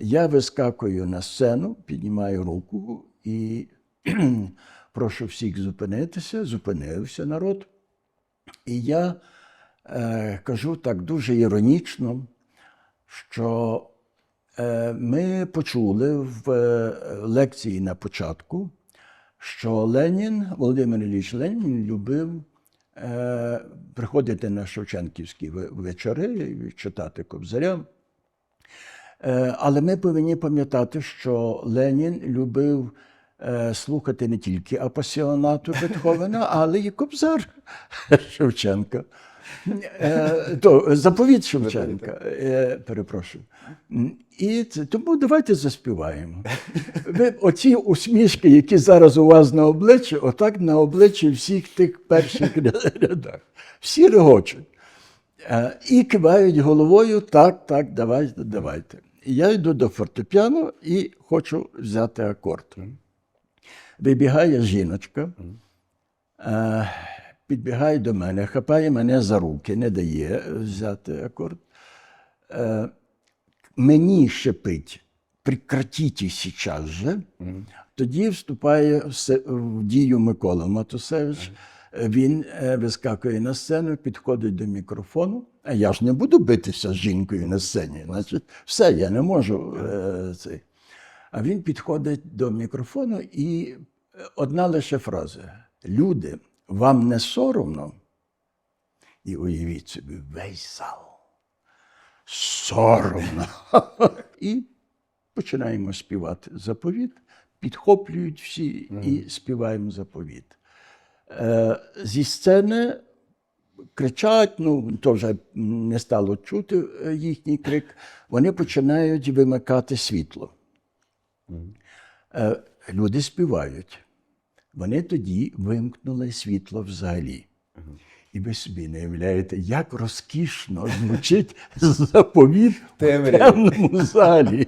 Я вискакую на сцену, піднімаю руку і прошу всіх зупинитися. Зупинився народ. І я е, кажу так дуже іронічно, що е, ми почули в е, лекції на початку, що Ленін, Володимир Ілліч Ленін любив е, приходити на Шевченківські вечори і читати Кобзаря. Е, Але ми повинні пам'ятати, що Ленін любив е, слухати не тільки апасіонату Бетховена, але й Кобзар Шевченка. Е, заповіт Шевченка, перепрошую. І це, тому давайте заспіваємо. Ви, оці усмішки, які зараз у вас на обличчі, отак на обличчі всіх тих перших рядах. Всі регочуть. І кивають головою, так, так, давайте, давайте. Я йду до фортепіано і хочу взяти акорд. Вибігає жіночка, е, підбігає до мене, хапає мене за руки, не дає взяти акорд. Е, Мені шепить, прекратіть сейчас же. Тоді вступає в дію Микола Матусевич. Він е, вискакує на сцену, підходить до мікрофону. А я ж не буду битися з жінкою на сцені. Значить, все, я не можу. Е, цей. А він підходить до мікрофону і е, одна лише фраза: Люди, вам не соромно? І уявіть собі, весь зал. Соромно. і починаємо співати заповіт, підхоплюють всі і співаємо заповіт. Е, зі сцени кричать, ну то вже не стало чути е, їхній крик. Вони починають вимикати світло. Е, люди співають. Вони тоді вимкнули світло взагалі. І ви собі не уявляєте, як розкішно звучить заповіт в темному залі.